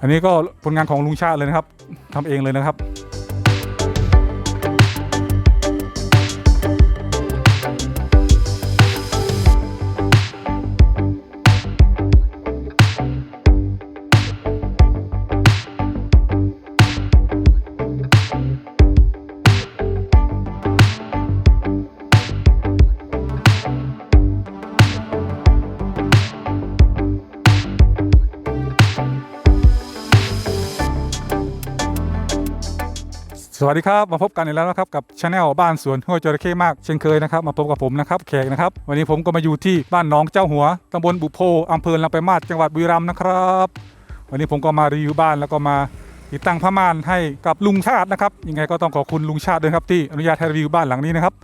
อันนี้ก็ผลงานของลุงชาติเลยนะครับทำเองเลยนะครับ สวัสดีครับ มาพบกันอีกแล้วนะครับกับชาแนลบ้านสวนห้วยจระเข้มากเช่นเคยนะครับมาพบกับผมนะครับแขกนะครับวันนี้ผมก็มาอยู่ที่บ้านหน้องเจ้าหัวตำบลบุโพอำเภอลำปางมาศจังหวัดบุรีรัมย์นะครับ วันนี้ผมก็มารีวิวบ้านแล้วก็มา ติดตั้งผ้าม่านให้กับลุงชาตินะครับยังไงก็ต้องขอบคุณลุงชาติด้วยครับที่อนุญาตให้รีวิวบ้านหลังนี้นะครับ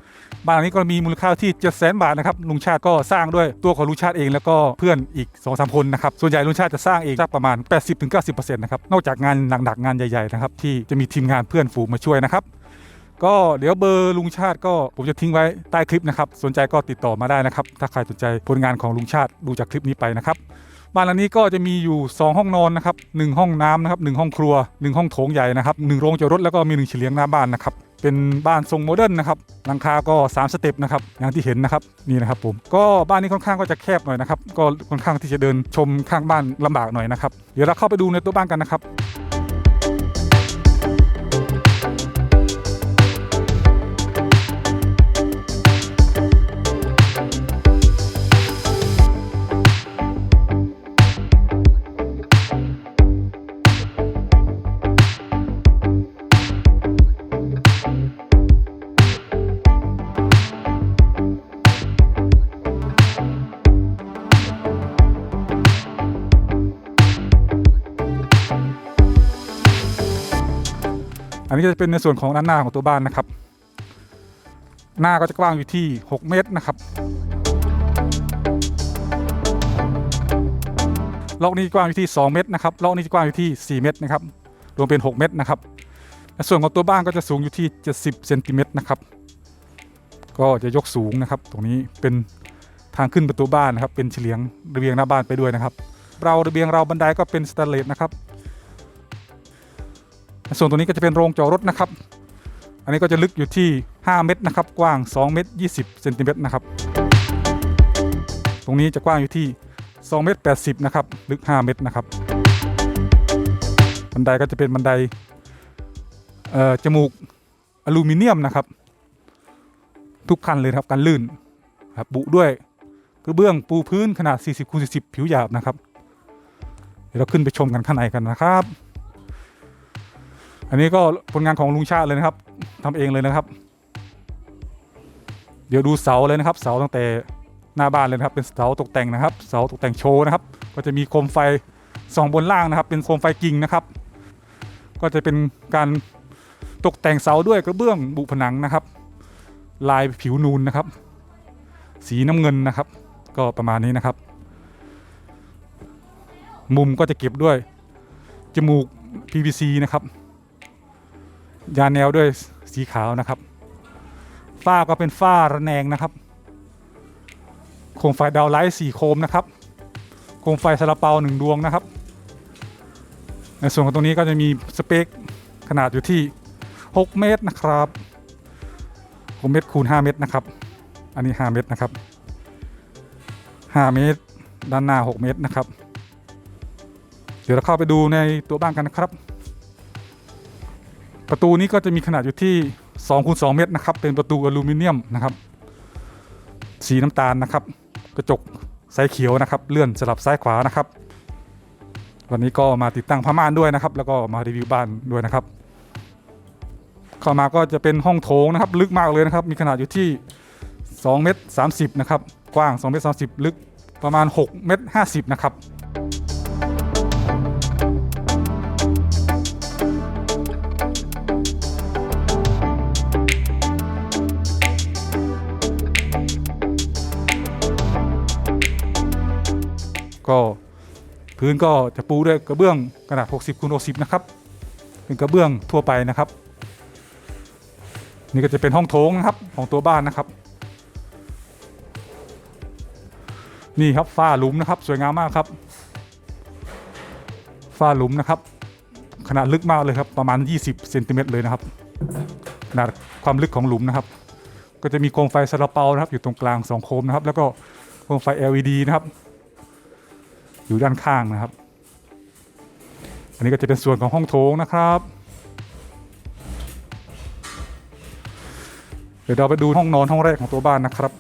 บ้านหลังนี้ก็มีมูลค่าที่7 0 0 0 0บาทนะครับลุงชาติก็สร้างด้วยตัวของลุงชาติเองแล้วก็เพื่อนอีก2อสคนนะครับส่วนใหญ่ลุงชาติจะสร้างเองสักประมาณ 80-90%นะครับนอกจากงานหนักๆงานใหญ่ๆนะครับที่จะมีทีมงานเพื่อนฝูงมาช่วยนะครับก็เดี๋ยวเบอร์ลุงชาติก็ผมจะทิ้งไว้ใต้คลิปนะครับสนใจก็ติดต่อมาได้นะครับถ้าใครสนใจผลงานของลุงชาติดูจากคลิปนี้ไปนะครับ บ้านหลังนี้ก็จะมีอยู่ 2 ห้องนอนนะครับหนึ่งห้องน้ำนะครับหนึ่งห้องครัว 1 ห้องโถงใหญ่นะครับหนึ่งโรงจอดรถแล้วก็มีหนึ่งเฉลียงหน้าบ้านนะครับเป็นบ้านทรงโมเดิร์นนะครับหลังคาก็ 3 สเต็ปนะครับอย่างที่เห็นนะครับนี่นะครับผมก็บ้านนี้ค่อนข้างก็จะแคบหน่อยนะครับก็ค่อนข้างที่จะเดินชมข้างบ้านลำบากหน่อยนะครับเดี๋ยวเราเข้าไปดูในตัวบ้านกันนะครับ นี้จะเป็นในส่วนของด้านหน้าของตัวบ้านนะครับ หน้าก็จะกว้างอยู่ที่ 6 เมตรนะครับล็อกนี้กว้างอยู่ที่ 2 เมตรนะครับล็อกนี้กว้างอยู่ที่ 4 เมตรนะครับรวมเป็น 6 เมตรนะครับในส่วนของตัวบ้านก็จะสูงอยู่ที่ 70เซนติเมตรนะครับ ก็จะยกสูงนะครับ ตรงนี้เป็นทางขึ้นประตูบ้านนะครับ เป็นเฉลียงระเบียงหน้าบ้านไปด้วยนะครับ เราระเบียงเราบันไดก็เป็นสแตนเลสนะครับ ส่วนตัวนี้ก็จะเป็นโรงจอดรถนะครับ อันนี้ก็จะลึกอยู่ที่ 5 เมตรนะครับ กว้าง 2 เมตร 20 เซนติเมตรนะครับ ตรงนี้จะกว้างอยู่ที่ 2 เมตร 80 นะครับ ลึก 5 เมตรนะครับ บันไดก็จะเป็นบันไดเอ่อจมูกอลูมิเนียมนะครับ ทุกคันเลยครับกันลื่นครับบุด้วยกระเบื้องปูพื้นขนาด 40คูณ40 ผิวหยาบนะครับ เดี๋ยวเราขึ้นไปชมกันข้างในกันนะครับ อันนี้ก็ผลงานของลุงชาติเลยนะครับทำเองเลยนะครับ เดี๋ยวดูเสาเลยนะครับ เสาตั้งแต่หน้าบ้านเลยนะครับ เป็นเสาตกแต่งนะครับ เสาตกแต่งโชว์นะครับ ก็จะมีโคมไฟสองบนล่างนะครับ เป็นโคมไฟกิ่งนะครับ ก็จะเป็นการตกแต่งเสาด้วยกระเบื้องบุผนังนะครับ ลายผิวนูนนะครับ สีน้ำเงินนะครับ ก็ประมาณนี้นะครับ มุมก็จะเก็บด้วยจมูก PVC นะครับ ยาแนวด้วยสีขาวนะครับ ฝ้าก็เป็นฝ้าระแนงนะครับโคมไฟดาวไลท์สี่โคมนะครับโคมไฟซาลาเปาหนึ่งดวงนะครับ ในส่วนของตรงนี้ก็จะมีสเปคขนาดอยู่ที่ 6 เมตรนะครับ6เมตรคูณ 5 เมตรนะครับ อันนี้ 5 เมตรนะครับ 5 เมตร ด้านหน้า 6 เมตรนะครับ เดี๋ยวเราเข้าไปดูในตัวบ้านกันนะครับ ประตูนี้ก็จะมีขนาดอยู่ที่2คูณ2เมตรนะครับ เป็นประตูอลูมิเนียมนะครับสีน้ำตาลนะครับ กระจกไซส์เขียวนะครับ เลื่อนสลับซ้ายขวานะครับ วันนี้ก็มาติดตั้งผ้าม่านด้วยนะครับ แล้วก็มารีวิวบ้านด้วยนะครับ เข้ามาก็จะเป็นห้องโถงนะครับ ลึกมากเลยนะครับ มีขนาดอยู่ที่2เมตร30นะครับ กว้าง2เมตร30 ลึกประมาณ6เมตร50นะครับ ก็พื้นก็จะปูด้วยกระเบื้องขนาด 60คูณ60 นะครับ เป็นกระเบื้องทั่วไปนะครับ นี่ก็จะเป็นห้องโถงนะครับของตัวบ้านนะครับ นี่ครับฝ้าหลุมนะครับ สวยงามมากครับฝ้าหลุมนะครับ ขนาดลึกมากเลยครับประมาณ 20เซนติเมตรเลยนะครับขนาดความลึกของหลุมนะครับ ก็จะมีโคมไฟซาลาเปานะครับ อยู่ตรงกลางสองโคมนะครับ แล้วก็โคมไฟ LED นะครับ อยู่ด้านข้างนะครับ อันนี้ก็จะเป็นส่วนของห้องโถงนะครับ เดี๋ยวเราไปดูห้องนอนห้องแรกของตัวบ้านนะครับ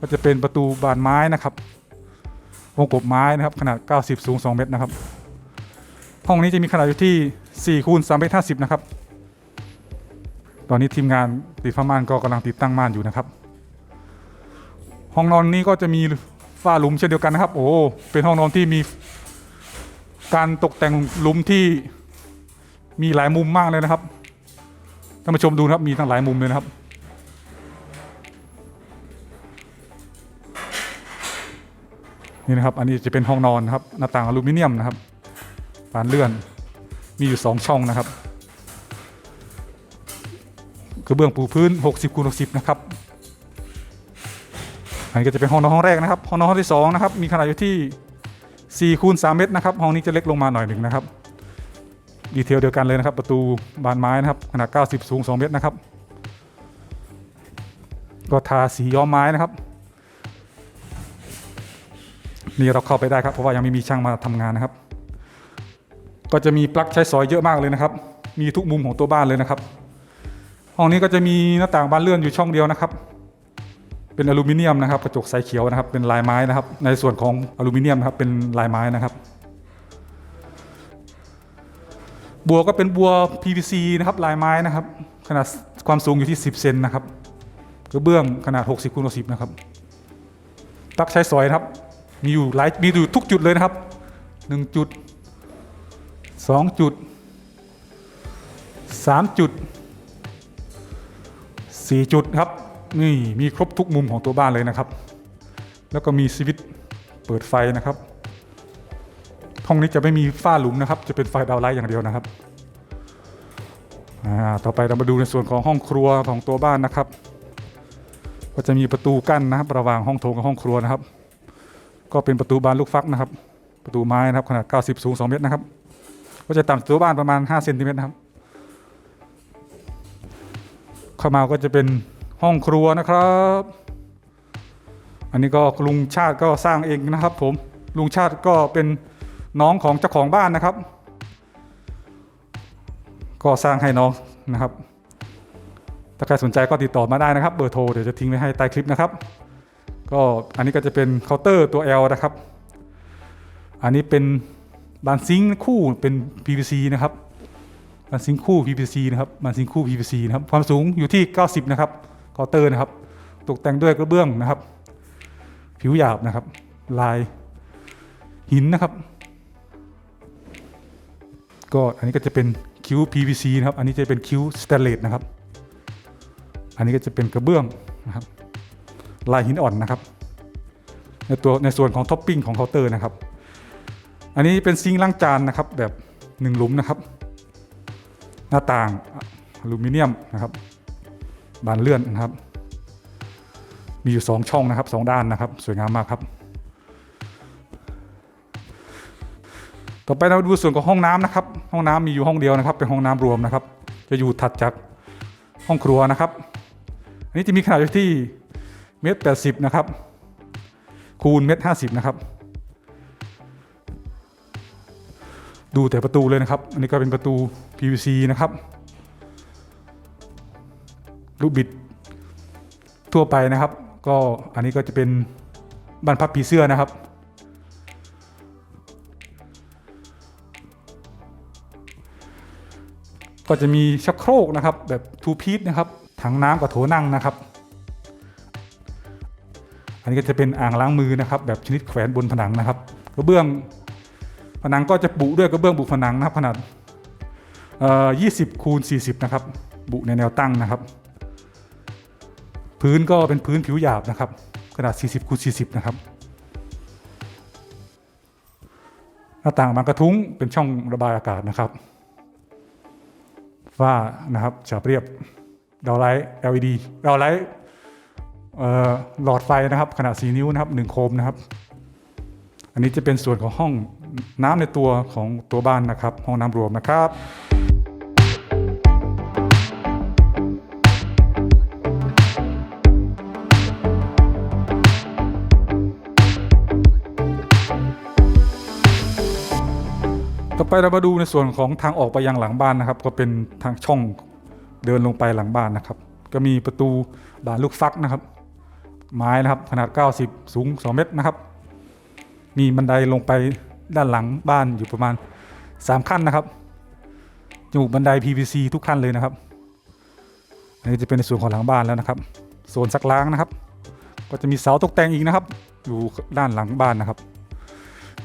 ก็จะเป็นประตูบานไม้นะครับวงกบไม้นะครับขนาด 90 สูง 2 เมตรนะครับ ห้องนี้จะมีขนาดอยู่ที่4คูณ3เมตร50 นะครับ ตอนนี้ทีมงานติดผ้าม่านก็กำลังติดตั้งม่านอยู่นะครับ ห้องนอนนี้ก็จะมี ฝ้าหลุมเช่นเดียวกันนะครับ โอ้เป็นห้องนอนที่มี การตกแต่งหลุมที่มีหลายมุมมากเลยนะครับท่านผู้ชมดูครับมีทั้งหลายมุมเลยนะครับ นี่นะครับ อันนี้จะเป็นห้องนอนนะครับ หน้าต่างอลูมิเนียมนะครับบานเลื่อนมีอยู่ 2 ช่องนะครับกระเบื้องปูพื้น 60คูณ60 นะครับ อันนี้ก็จะเป็นห้องนอนห้องแรกนะครับ ห้องนอนห้องที่2นะครับ มีขนาดอยู่ที่4คูณ3เมตรนะครับ ห้องนี้จะเล็กลงมาหน่อยหนึ่งนะครับ ดีเทลเดียวกันเลยนะครับ ประตูบานไม้นะครับ ขนาด 90 สูง 2 เมตรนะครับ ก็ทาสีย้อมไม้นะครับ นี่เราเข้าไปได้ครับ เพราะว่ายังไม่มีช่างมาทำงานนะครับ ก็จะมีปลั๊กใช้สอยเยอะมากเลยนะครับ มีทุกมุมของตัวบ้านเลยนะครับ ห้องนี้ก็จะมีหน้าต่างบานเลื่อนอยู่ช่องเดียวนะครับ เป็นอลูมิเนียมนะครับกระจกใสเขียวนะครับ เป็นลายไม้นะครับ ในส่วนของอลูมิเนียมนะครับเป็นลายไม้นะครับ บัวก็เป็นบัว PVC นะครับลายไม้นะครับ ขนาดความสูงอยู่ที่ 10 เซนนะครับกระเบื้องขนาด 60คูณ60นะครับปลั๊กใช้สอยนะครับ มีอยู่หลายมีอยู่ทุกจุดเลยนะครับ1จุด2จุด3จุด4จุดครับ นี่มีครบทุกมุมของตัวบ้านเลยนะครับ แล้วก็มีสวิตช์เปิดไฟนะครับห้องนี้จะไม่มีฝ้าหลุมนะครับ จะเป็นไฟดาวไลท์อย่างเดียวนะครับต่อไปเรามาดูในส่วนของห้องครัวของตัวบ้านนะครับ ก็จะมีประตูกั้นนะครับระหว่างห้องโถงกับห้องครัวนะครับ ก็เป็นประตูบานลูกฟักนะครับ ประตูไม้นะครับขนาด 90 สูง 2 เมตรนะครับ ก็จะต่ำตัวบ้านประมาณ5เซนติเมตรนะครับ เข้ามาก็จะเป็น ห้องครัวนะครับ อันนี้ก็ลุงชาติก็สร้างเองนะครับ ผมลุงชาติก็เป็นน้องของเจ้าของบ้านนะครับ ก็สร้างให้น้องนะครับ ถ้าใครสนใจก็ติดต่อมาได้นะครับ เบอร์โทรเดี๋ยวจะทิ้งไว้ให้ใต้คลิปนะครับ ก็อันนี้ก็จะเป็นเคาน์เตอร์ตัว L นะครับ อันนี้เป็นบานซิงคู่เป็น PVC นะครับบานซิงคู่ PVC นะครับบานซิงค์คู่ PVC นะครับ ความสูงอยู่ที่ 90 นะครับ เคาน์เตอร์นะครับ ตกแต่งด้วยกระเบื้องนะครับ ผิวหยาบนะครับ ลายหินนะครับ ก็อันนี้ก็จะเป็นคิ้ว PVC นะครับ อันนี้จะเป็นคิ้วสแตนเลสนะครับ อันนี้ก็จะเป็นกระเบื้องนะครับ ลายหินอ่อนนะครับ ในตัวในส่วนของท็อปปิ้งของเคาน์เตอร์นะครับ อันนี้เป็นซิงค์ล้างจานนะครับแบบหนึ่งหลุมนะครับ หน้าต่างอลูมิเนียมนะครับ บานเลื่อนนะครับ มีอยู่สองช่องนะครับสองด้านนะครับ สวยงามมากครับ ต่อไปเราดูส่วนของห้องน้ำนะครับ ห้องน้ำมีอยู่ห้องเดียวนะครับ เป็นห้องน้ำรวมนะครับ จะอยู่ถัดจากห้องครัวนะครับ อันนี้จะมีขนาดอยู่ที่เมตรแปดสิบนะครับ คูณเมตรห้าสิบนะครับ ดูแต่ประตูเลยนะครับ อันนี้ก็เป็นประตู PVC นะครับ ลูกบิดทั่วไปนะครับ ก็อันนี้ก็จะเป็นบานพับผีเสื้อนะครับ ก็จะมีชักโครกนะครับ แบบทูพีทนะครับถังน้ำกับโถนั่งนะครับ อันนี้ก็จะเป็นอ่างล้างมือนะครับ แบบชนิดแขวนบนผนังนะครับกระเบื้องผนังก็จะบุด้วยกระเบื้องบุผนังนะครับขนาดเอ่อ20คูณ40 นะครับ บุในแนวตั้งนะครับ พื้นก็เป็นพื้นผิวหยาบนะครับขนาด 40คูณ40 นะครับ หน้าต่างบานกระทุ้งเป็นช่องระบายอากาศนะครับฝ้านะครับฉาบเรียบดาวไลท์ LED ดาวไลท์หลอดไฟนะครับขนาด 4 นิ้วนะครับ1โคมนะครับ อันนี้จะเป็นส่วนของห้องน้ำในตัวของตัวบ้านนะครับ ห้องน้ำรวมนะครับ ไปเรามาดูในส่วนของทางออกไปยังหลังบ้านนะครับ ก็เป็นทางช่องเดินลงไปหลังบ้านนะครับ ก็มีประตูบานลูกฟักนะครับ ไม้นะครับขนาด 90 สูง 2 เมตรนะครับ มีบันไดลงไปด้านหลังบ้านอยู่ประมาณ 3 ขั้นนะครับอยู่บันได PVC ทุกขั้นเลยนะครับอันนี้จะเป็นในส่วนของหลังบ้านแล้วนะครับโซนซักล้างนะครับ ก็จะมีเสาตกแต่งอีกนะครับ อยู่ด้านหลังบ้านนะครับ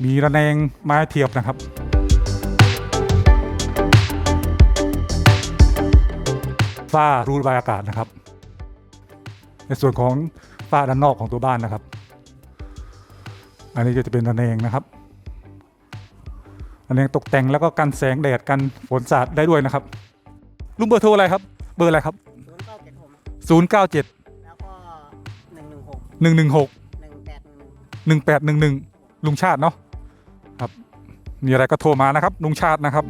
มีระแนงไม้เทียบนะครับ ฝ้ารูระบายอากาศนะครับ ในส่วนของฝ้าด้านนอกของตัวบ้านนะครับ อันนี้ก็จะเป็นระแนงนะครับระแนงตกแต่งแล้วก็กันแสงแดดกันฝนสาดได้ด้วยนะครับลุงเบอร์โทรอะไรครับ เบอร์อะไรครับศูนย์เก้าเจ็ดผม097แล้วก็หนึ่งหนึ่งหก116หนึ่งแปดหนึ่งหนึ่ง1811ลุงชาติเนาะครับ มีอะไรก็โทรมานะครับ ลุงชาตินะครับ